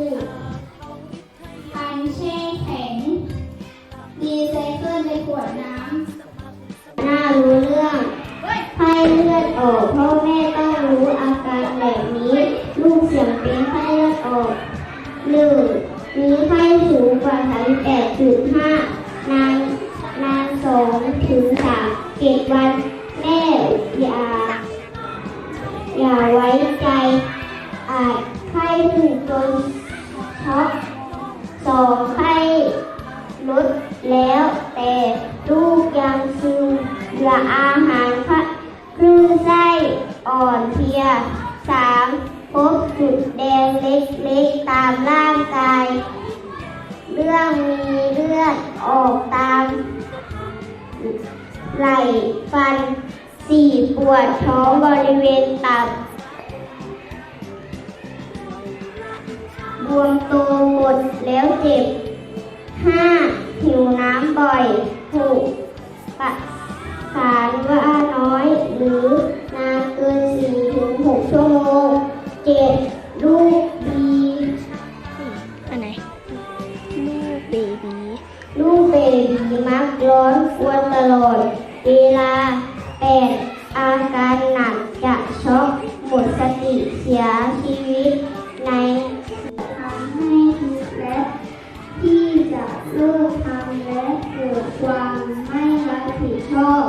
บรรจุพันแช่แข็งรีไซเคิลในขวดน้ำน่ารู้เรื่องไข้เลือดออกพ่อแม่ต้องรู้อาการแบบนี้ ลูกเสี่ยงเป็นไข้เลือดออกหนึ่งมีไข้สูงกว่า38.5นานนานสองถึงสามเจ็ดวันแม่อย่าอย่าไว้ใจอาจไข้ถึงจน หารพะคลื่นไส้อ่อนเพลียสามพบจุดแดงเล็กๆตามร่างกาย เรื่องมีเลือดออกตามไหล่ฟันสี่ปวดท้องบริเวณตับบวมโตหมดแล้วเจ็บห้าหิวน้ำบ่อย เจ็ดลูกดีอันไหน ลูกเบบีลูกเบบีมักร้อนกวนตลอด เวลาแปดอาการหนักจะช็อกหมดสติเสียชีวิตในทำให้คิดและที่จะเลิกทำและเกิดความไม่รับผิดชอบ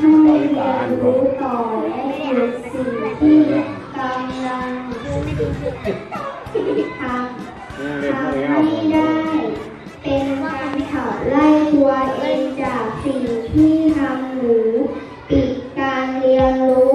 ให้เรียนรู้ต่อและหยุดสิ่งที่กำลังทำทำไม่ได้ เป็นการขับไล่ตัวเองจากสิ่งที่ทำหรือปิดการเรียนรู้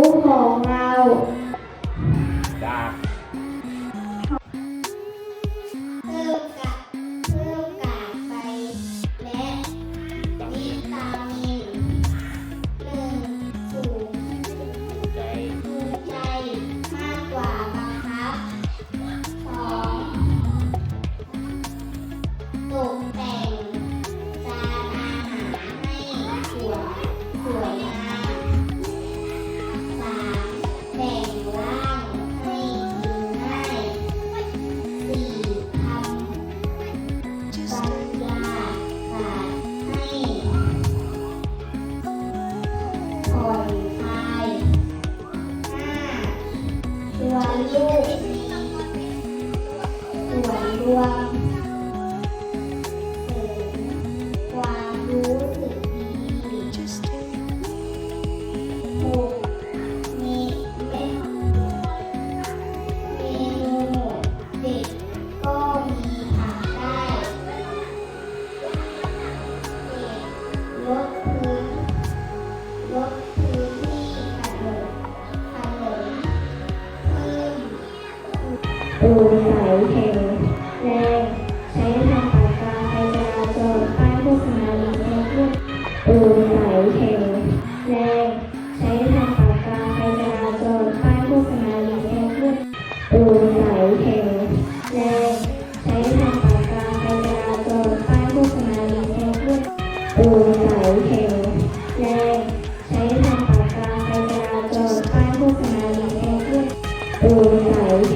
ส่ว